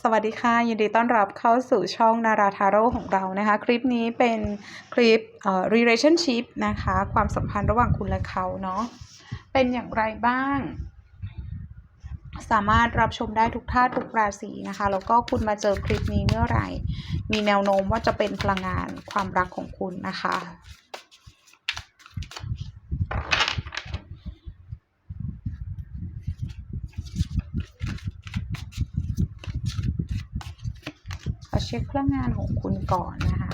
สวัสดีค่ะยินดีต้อนรับเข้าสู่ช่องนาราทาโร่ของเรานะคะ คลิปนี้เป็นคลิปเอ่อ relationship นะคะ ความสัมพันธ์ระหว่างคุณและเขาเนาะเป็นอย่างไรบ้าง สามารถรับชมได้ทุกท่าทุกราศีนะคะ แล้วก็คุณมาเจอคลิปนี้เมื่อไหร่ มีแนวโน้มว่าจะเป็นพลังงานความรักของคุณนะคะ ช็คพลังงานของคุณก่อนนะคะ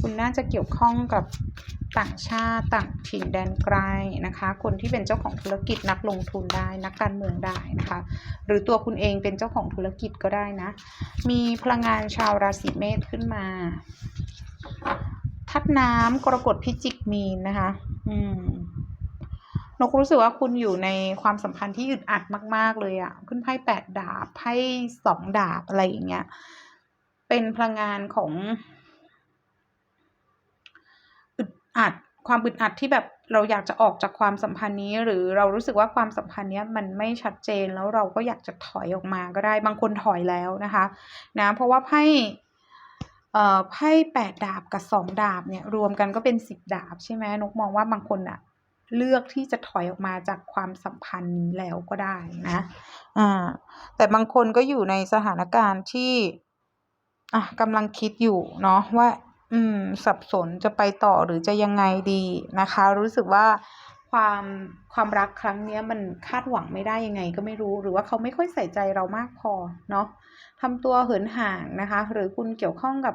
คุณน่าจะเกี่ยวข้องกับต่างชาติต่างถิ่นแดนไกลนะคะ คนที่เป็นเจ้าของธุรกิจนักลงทุนได้นักการเมืองได้นะคะ หรือตัวคุณเองเป็นเจ้าของธุรกิจก็ได้นะ มีพลังงานชาวราศีเมษขึ้นมาทัดน้ำกรกฎพิจิกมีนนะคะ อืมนกรู้สึกว่าคุณอยู่ในความสัมพันธ์ที่อึดอัดมาก ๆ เลยอะขึ้นไพ่แปดดาบไพ่สองดาบอะไรอย่างเงี้ย เป็นพลังงานของอึดอัดความอึดอัดที่แบบเราอยากจะออกจากความสัมพันธ์นี้ หรือเรารู้สึกว่าความสัมพันธ์เนี้ยมันไม่ชัดเจนแล้วเราก็อยากจะถอยออกมาก็ได้บางคนถอยแล้วนะคะนะเพราะว่าไพ่เอ่อไพ่แปดดาบกับสองดาบเนี่ยรวมกันก็เป็นสิบดาบใช่ไหมนกมองว่าบางคนอะเลือกที่จะถอยออกมาจากความสัมพันธ์นี้แล้วก็ได้นะอ่าแต่บางคนก็อยู่ในสถานการณ์ที่ อะกำลังคิดอยู่เนาะว่า อืม สับสนจะไปต่อหรือจะยังไงดีนะคะ รู้สึกว่าความความรักครั้งเนี้ยมันคาดหวังไม่ได้ยังไงก็ไม่รู้ หรือว่าเขาไม่ค่อยใส่ใจเรามากพอเนาะทำตัวเหินห่างนะคะ หรือคุณเกี่ยวข้องกับ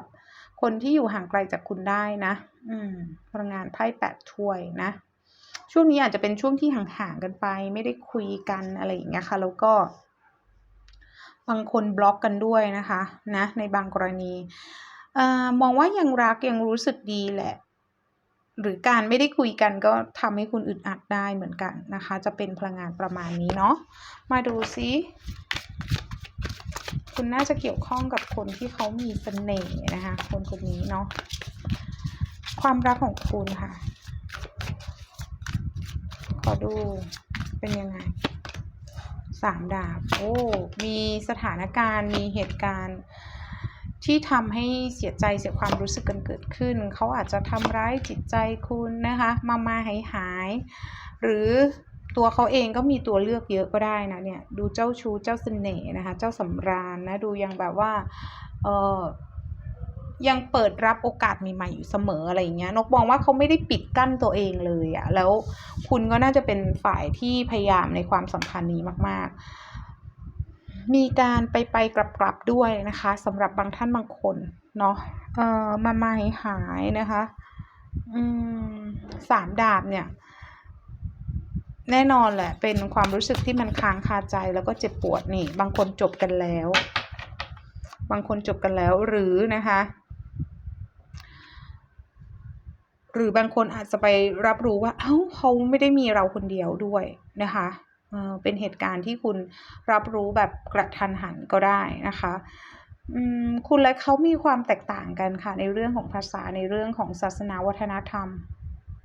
คนที่อยู่ห่างไกลจากคุณได้นะ อืมพลังงานไพ่แปดถ้วยนะ ช่วงนี้อาจจะเป็นช่วงที่ห่างๆกันไป ไม่ได้คุยกันอะไรอย่างเงี้ยค่ะ แล้วก็ บางคนบล็อกกันด้วยนะคะนะในบางกรณีเอ่อมองว่ายังรักยังรู้สึกดีแหละ หรือการไม่ได้คุยกันก็ทำให้คุณอึดอัดได้เหมือนกันนะคะ จะเป็นพลังงานประมาณนี้เนาะมาดูซิคุณน่าจะเกี่ยวข้องกับคนที่เขามีเสน่ห์นะคะ คนคนนี้เนาะความรักของคุณค่ะ ขอดูเป็นยังไง สามดาบ โอ้ มีสถานการณ์ มีเหตุการณ์ที่ทำให้เสียใจเสียความรู้สึกกันเกิดขึ้น เขาอาจจะทำร้ายจิตใจคุณนะคะ มามาหายหาย หรือตัวเขาเองก็มีตัวเลือกเยอะก็ได้นะเนี่ย ดูเจ้าชู้เจ้าเสน่ห์นะคะ เจ้าสำราญนะ ดูยังแบบว่า เออ ยังเปิดรับโอกาสใหม่ๆอยู่เสมออะไรอย่างเงี้ยนกมองว่าเขาไม่ได้ปิดกั้นตัวเองเลยอะแล้วคุณก็น่าจะเป็นฝ่ายที่พยายามในความสัมพันธ์นี้มาก ๆ มีการไปไปกลับกลับๆด้วยนะคะสำหรับบางท่านบางคนเนาะเอ่อมามาหายนะคะอืมสามดาบเนี่ย แน่นอนแหละ เป็นความรู้สึกที่มันค้างคาใจแล้วก็เจ็บปวดนี่ บางคนจบกันแล้ว บางคนจบกันแล้วหรือนะคะ หรือบางคนอาจจะไปรับรู้ว่า เอ้าเขาไม่ได้มีเราคนเดียวด้วยนะคะเป็นเหตุการณ์ที่คุณรับรู้แบบกระทันหันก็ได้นะคะคุณและเขามีความแตกต่างกันค่ะ ในเรื่องของภาษาในเรื่องของศาสนาวัฒนธรรม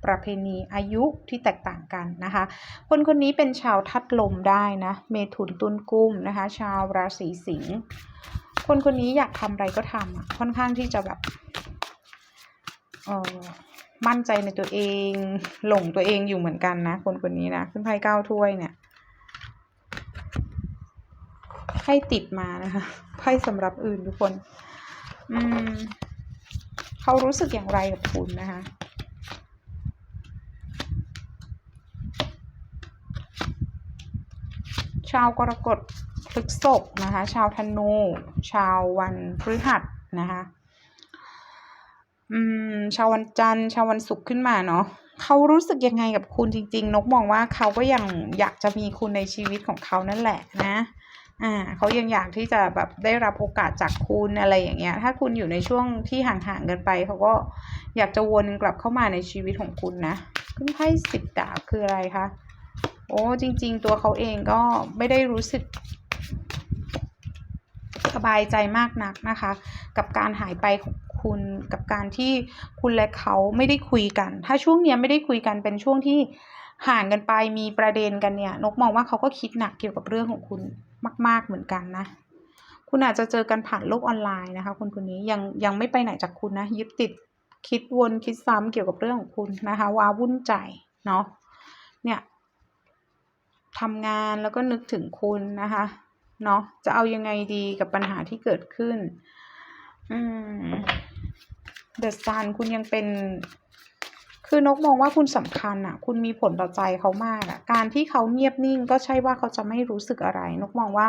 ประเพณีอายุที่แตกต่างกันนะคะ คนคนนี้เป็นชาวทัดลมได้นะ เมถุนตุลกุ้มนะคะ ชาวราศีสิงห์คนคนนี้อยากทำอะไรก็ทำค่อนข้างที่จะแบบเออ มั่นใจในตัวเอง หลงตัวเองอยู่เหมือนกันนะ คนคนนี้นะขึ้นไพ่เก้าถ้วยเนี่ยไพ่ติดมานะคะไพ่สำหรับอื่นทุกคน อืมเขารู้สึกอย่างไรกับคุณนะคะชาวกรกฎพฤษภนะคะ ชาวธนู ชาววันพฤหัสนะคะ อืมชาววันจันทร์ชาววันศุกร์ขึ้นมาเนาะเขารู้สึกยังไงกับคุณจริง ๆ นกมองว่าเขาก็ยังอยากจะมีคุณในชีวิตของเขานั่นแหละนะอ่าเขายังอยากที่จะแบบได้รับโอกาสจากคุณอะไรอย่างเงี้ย ถ้าคุณอยู่ในช่วงที่ห่างๆกันไป เขาก็อยากจะวนกลับเข้ามาในชีวิตของคุณนะขึ้นไพ่สิบดาบคืออะไรคะโอ้จริง ๆ ตัวเขาเองก็ไม่ได้รู้สึกสบายใจมากนักนะคะ กับการหายไปของ คุณกับการที่คุณและเขาไม่ได้คุยกัน ถ้าช่วงเนี้ยไม่ได้คุยกันเป็นช่วงที่ห่างกันไปมีประเด็นกันเนี่ย นกมองว่าเขาก็คิดหนักเกี่ยวกับเรื่องของคุณมาก ๆเหมือนกันนะ คุณอาจจะเจอกันผ่านโลกออนไลน์นะคะคนคนนี้ยังยังไม่ไปไหนจากคุณนะยึดติดคิดวนคิดซ้ำเกี่ยวกับเรื่องของคุณนะคะว้าวุ่นใจเนาะเนี่ยทำงานแล้วก็นึกถึงคุณนะคะเนาะจะเอายังไงดีกับปัญหาที่เกิดขึ้น อืม เดอะซันคุณยังเป็น คือนกมองว่าคุณสำคัญอะคุณมีผลต่อใจเขามากอะการที่เขาเงียบนิ่ง ก็ใช่ว่าเขาจะไม่รู้สึกอะไร นกมองว่า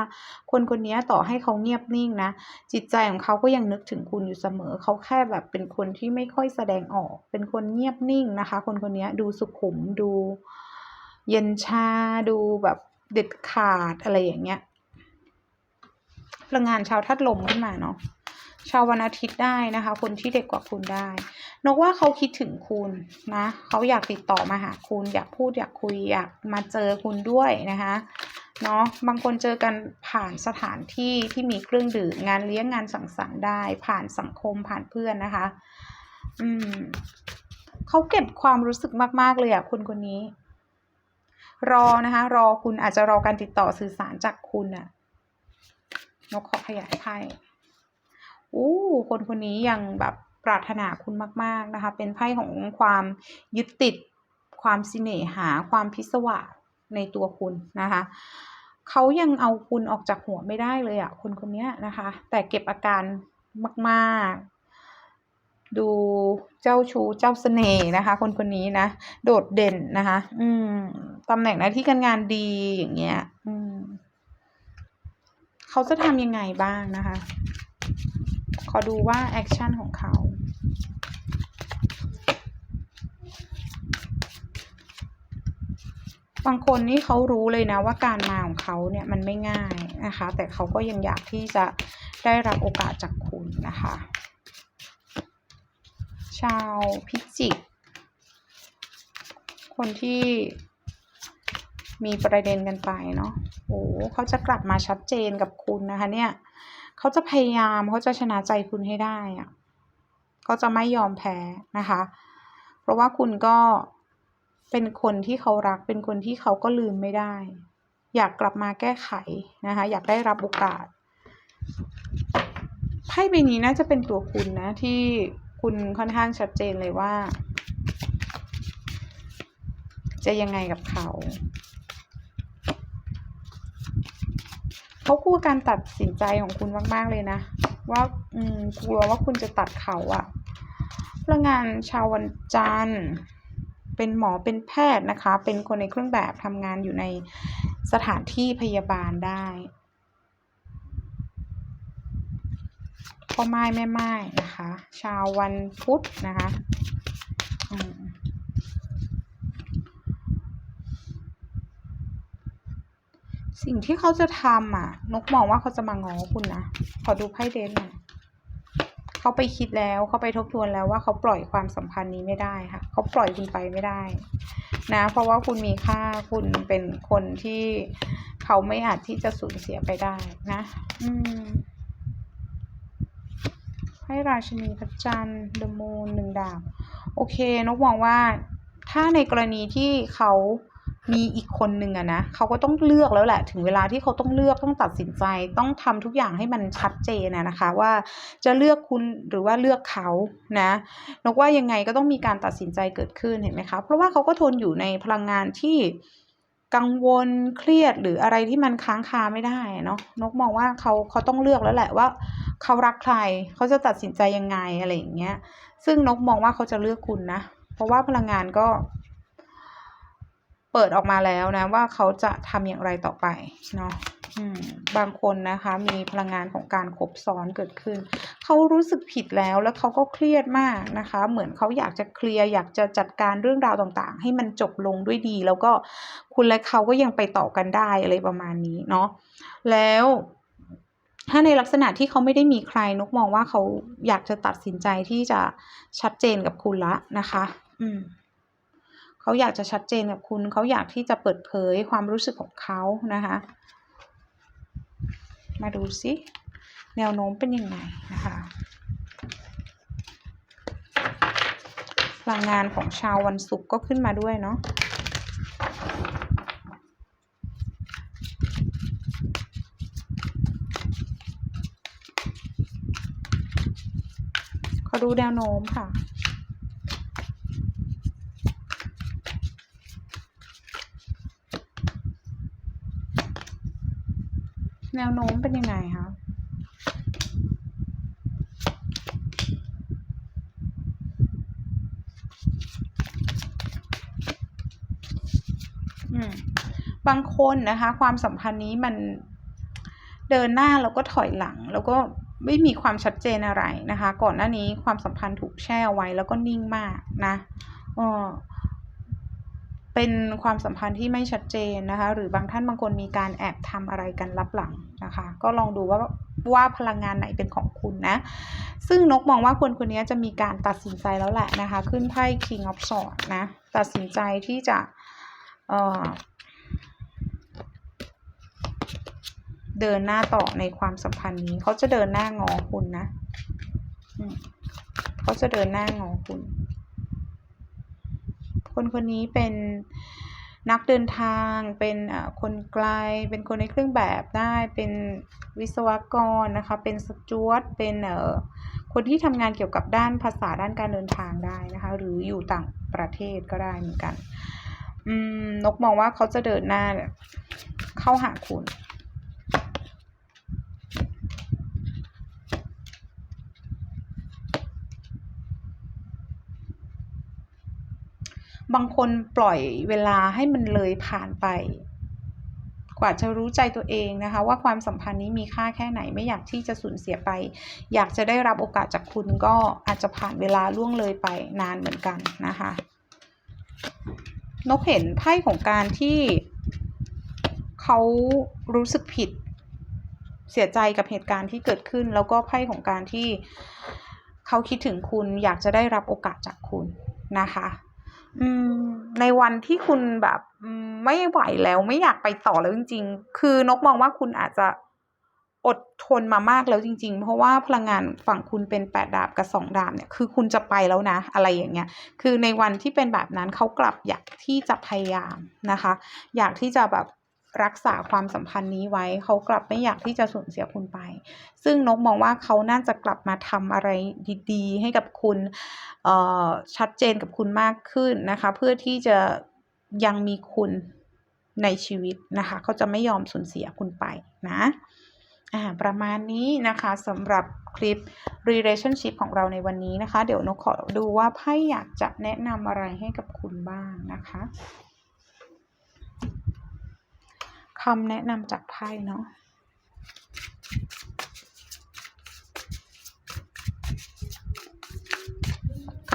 คนคนนี้ต่อให้เขาเงียบนิ่งนะ จิตใจของเขาก็ยังนึกถึงคุณอยู่เสมอ เขาแค่แบบเป็นคนที่ไม่ค่อยแสดงออก เป็นคนเงียบนิ่งนะคะ คนคนนี้ดูสุขุมดู เย็นชาดูแบบเด็ดขาดอะไรอย่างเงี้ยพลังงานชาวธาตุลมขึ้นมาเนาะ ชาววันอาทิตย์ได้นะคะ คนที่เด็กกว่าคุณได้ นกว่าเขาคิดถึงคุณนะเขาอยากติดต่อมาหาคุณ อยากพูดอยากคุยอยากมาเจอคุณด้วยนะคะเนาะบางคนเจอกันผ่านสถานที่ที่มีเครื่องดื่มงานเลี้ยงงานสังสรรค์ได้ ผ่านสังคมผ่านเพื่อนนะคะ อืมเขาเก็บความรู้สึกมาก ๆ เลยอะคุณคนนี้ รอนะคะ รอคุณอาจจะรอการติดต่อสื่อสารจากคุณอะนกขอขยายไพ่ อู้คนคนนี้ยังแบบปรารถนาคุณมาก ๆนะคะ เป็นไพ่ของความยึดติด ความสิเนหา ความพิศวาสในตัวคุณนะคะเขายังเอาคุณออกจากหัวไม่ได้เลยอะคนคนนี้นะคะ แต่เก็บอาการมากๆ ดูเจ้าชู้เจ้าเสน่ห์นะคะ คนคนนี้นะโดดเด่นนะคะ อืมตำแหน่งหน้าที่การงานดีอย่างเงี้ย อืมเขาจะทำยังไงบ้างนะคะ ขอดูว่าแอคชั่นของเขาบางคนนี่เขารู้เลยนะว่าการมาของเขาเนี่ยมันไม่ง่ายนะคะ แต่เขาก็ยังอยากที่จะได้รับโอกาสจากคุณนะคะ ชาวพิจิก คนที่มีประเด็นกันไปเนาะโอ้เขาจะกลับมาชัดเจนกับคุณนะคะเนี่ย เขาจะพยายามเขาจะชนะใจคุณให้ได้อะเขาจะไม่ยอมแพ้นะคะ เพราะว่าคุณก็เป็นคนที่เขารัก เป็นคนที่เขาก็ลืมไม่ได้ อยากกลับมาแก้ไขนะคะ อยากได้รับโอกาสไพ่ใบนี้น่าจะเป็นตัวคุณนะ ที่คุณค่อนข้างชัดเจนเลยว่า จะยังไงกับเขา เขากลัวการตัดสินใจของคุณมาก ๆ เลยนะ ว่า อืมกลัวว่าคุณจะตัดเขาอะพลังงานชาววันจันทร์ เป็นหมอเป็นแพทย์นะคะ เป็นคนในเครื่องแบบทำงานอยู่ในสถานที่พยาบาลได้พ่อไม้แม่ไม้นะคะ ชาววันพุธนะคะ อืม สิ่งที่เขาจะทำอะ นกมองว่าเขาจะมาง้อคุณนะ ขอดูไพ่เดนหน่อยเขาไปคิดแล้วเขาไปทบทวนแล้วว่าเขาปล่อยความสัมพันธ์นี้ไม่ได้ค่ะ เขาปล่อยคุณไปไม่ได้ นะ เพราะว่าคุณมีค่าคุณเป็นคนที่เขาไม่อาจที่จะสูญเสียไปได้นะ อืมให้ราชินีพระจันทร์เดอะมูนหนึ่งดาบ โอเค นกมองว่าถ้าในกรณีที่เขา มีอีกคนหนึ่งอะนะเขาก็ต้องเลือกแล้วแหละ ถึงเวลาที่เขาต้องเลือกต้องตัดสินใจ ต้องทำทุกอย่างให้มันชัดเจนนะนะคะ ว่าจะเลือกคุณหรือว่าเลือกเขานะนกว่ายังไงก็ต้องมีการตัดสินใจเกิดขึ้นเห็นไหมคะเพราะว่าเขาก็ทนอยู่ในพลังงานที่กังวลเครียดหรืออะไรที่มันค้างคาไม่ได้เนาะนกมองว่าเขาเขาต้องเลือกแล้วแหละว่า เขารักใครเขาจะตัดสินใจยังไงอะไรอย่างเงี้ย ซึ่งนกมองว่าเขาจะเลือกคุณนะ เพราะว่าพลังงานก็ เปิดออกมาแล้วนะว่าเขาจะทำอย่างไรต่อไปเนาะบางคนนะคะ มีพลังงานของการคบซ้อนเกิดขึ้น เขารู้สึกผิดแล้วแล้วเขาก็เครียดมากนะคะ เหมือนเขาอยากจะเคลียร์อยากจะจัดการเรื่องราวต่างๆ ให้มันจบลงด้วยดี แล้วก็คุณและเขาก็ยังไปต่อกันได้อะไรประมาณนี้เนาะแล้วถ้าในลักษณะที่เขาไม่ได้มีใครนกมองว่าเขาอยากจะตัดสินใจที่จะชัดเจนกับคุณละนะคะ อืม เขาอยากจะชัดเจนกับคุณ เขาอยากที่จะเปิดเผยความรู้สึกของเขานะคะ มาดูสิแนวโน้มเป็นยังไงนะคะพลังงานของชาววันศุกร์ก็ขึ้นมาด้วยเนาะขอดูแนวโน้มค่ะ นวโน้มเป็นยังไงคะอืมบางคนนะคะ ความสัมพันธ์นี้มันเดินหน้าแล้วก็ถอยหลัง แล้วก็ไม่มีความชัดเจนอะไรนะคะ ก่อนหน้านี้ความสัมพันธ์ถูกแช่เอาไว้แล้วก็นิ่งมากนะเออ เป็นความสัมพันธ์ที่ไม่ชัดเจนนะคะ หรือบางท่านบางคนมีการแอบทำอะไรกันลับหลังนะคะ ก็ลองดูว่าว่าพลังงานไหนเป็นของคุณนะ ซึ่งนกมองว่าคนคนนี้จะมีการตัดสินใจแล้วแหละนะคะ ขึ้นไพ่ King of Swords นะ ตัดสินใจที่จะเเดินหน้าต่อในความสัมพันธ์นี้ เขาจะเดินหน้างอคุณนะเขาจะเดินหน้างอคุณ คนคนนี้เป็นนักเดินทาง เป็นคนไกล เป็นคนในเครื่องแบบได้ เป็นวิศวกรนะคะ เป็นสจวตเป็นเอ่อคนที่ทำงานเกี่ยวกับด้านภาษาด้านการเดินทางได้นะคะ หรืออยู่ต่างประเทศก็ได้เหมือนกันนกมองว่าเขาจะเดินหน้าเข้าหาคุณ บางคนปล่อยเวลาให้มันเลยผ่านไป กว่าจะรู้ใจตัวเองนะคะ ว่าความสัมพันธ์นี้มีค่าแค่ไหนไม่อยากที่จะสูญเสียไป อยากจะได้รับโอกาสจากคุณก็อาจจะผ่านเวลาล่วงเลยไปนานเหมือนกันนะคะนกเห็นไพ่ของการที่เขารู้สึกผิด เสียใจกับเหตุการณ์ที่เกิดขึ้น แล้วก็ไพ่ของการที่เขาคิดถึงคุณอยากจะได้รับโอกาสจากคุณนะคะ อืมในวันที่คุณแบบไม่ไหวแล้วไม่อยากไปต่อแล้วจริง ๆ คือนกมองว่าคุณอาจจะอดทนมามากแล้วจริง ๆ เพราะว่าพลังงานฝั่งคุณเป็นแปดดาบกับสองดาบเนี่ย คือคุณจะไปแล้วนะ อะไรอย่างเงี้ย คือในวันที่เป็นแบบนั้นเขากลับอยากที่จะพยายามนะคะ อยากที่จะแบบ รักษาความสัมพันธ์นี้ไว้ เขากลับไม่อยากที่จะสูญเสียคุณไป ซึ่งนกมองว่าเขาน่าจะกลับมาทำอะไรดีๆ ให้กับคุณชัดเจนกับคุณมากขึ้นนะคะ เพื่อที่จะยังมีคุณในชีวิตนะคะ เขาจะไม่ยอมสูญเสียคุณไปนะประมาณนี้นะคะสำหรับคลิป relationship ของเราในวันนี้นะคะ เดี๋ยวนกขอดูว่าไพ่อยากจะแนะนำอะไรให้กับคุณบ้างนะคะ คำแนะนำจากไพ่เนาะ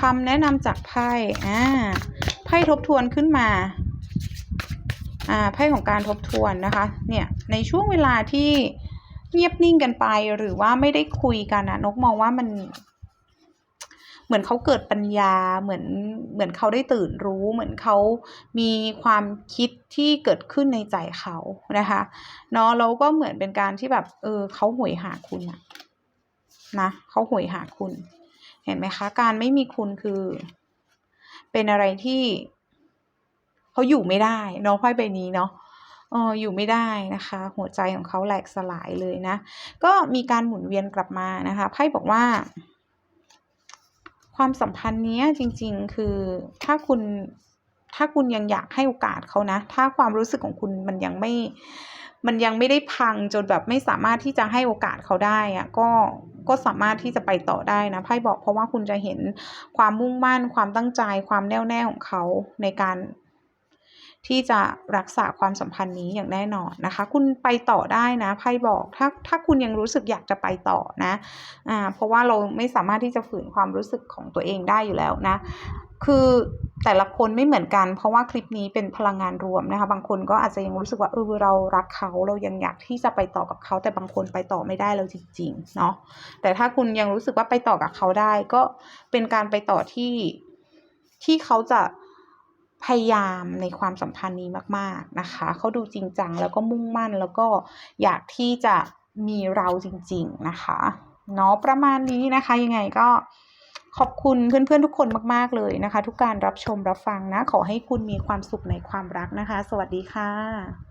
คำแนะนำจากไพ่ อ่า ไพ่ทบทวนขึ้นมา อ่า ไพ่ของการทบทวนนะคะ เนี่ย ในช่วงเวลาที่เงียบนิ่งกันไปหรือว่าไม่ได้คุยกันนะนกมองว่ามัน เหมือนเขาเกิดปัญญาเหมือนเหมือนเขาได้ตื่นรู้ เหมือนเขามีความคิดที่เกิดขึ้นในใจเขานะคะเนาะแล้วก็เหมือนเป็นการที่แบบ เออเขาหวยหาคุณอะนะเขาหวยหาคุณ เห็นไหมคะ การไม่มีคุณคือ เป็นอะไรที่เขาอยู่ไม่ได้เนาะไพ่ใบนี้เนาะอออยู่ไม่ได้นะคะ หัวใจของเขาแหลกสลายเลยนะ ก็มีการหมุนเวียนกลับมานะคะไพ่บอกว่า ความสัมพันธ์นี้จริง ๆ คือถ้าคุณถ้าคุณยังอยากให้โอกาสเขานะ ถ้าความรู้สึกของคุณมันยังไม่ มันยังไม่ได้พังจนแบบไม่สามารถที่จะให้โอกาสเขาได้อะก็ก็สามารถที่จะไปต่อได้นะไพ่บอกเพราะว่าคุณจะเห็นความมุ่งมั่นความตั้งใจความแน่วแน่ของเขาในการ ที่จะรักษาความสัมพันธ์นี้อย่างแน่นอนนะคะ คุณไปต่อได้นะไพ่บอกถ้าถ้าคุณยังรู้สึกอยากจะไปต่อนะอ่าเพราะว่าเราไม่สามารถที่จะฝืนความรู้สึกของตัวเองได้อยู่แล้วนะ คือแต่ละคนไม่เหมือนกัน เพราะว่าคลิปนี้เป็นพลังงานรวมนะคะ บางคนก็อาจจะยังรู้สึกว่าเออเรารักเขาเรายังอยากที่จะไปต่อกับเขา แต่บางคนไปต่อไม่ได้แล้วจริงๆเนาะแต่ถ้าคุณยังรู้สึกว่าไปต่อกับเขาได้ ก็เป็นการไปต่อที่ที่เขาจะ พยายามในความสัมพันธ์นี้มาก ๆนะคะ เขาดูจริงจังแล้วก็มุ่งมั่นแล้วก็อยากที่จะมีเราจริง ๆนะคะเนาะประมาณนี้นะคะยังไงก็ขอบคุณเพื่อนๆทุกคนมากๆเลยนะคะ ทุกการรับชมรับฟังนะ ขอให้คุณมีความสุขในความรักนะคะ สวัสดีค่ะ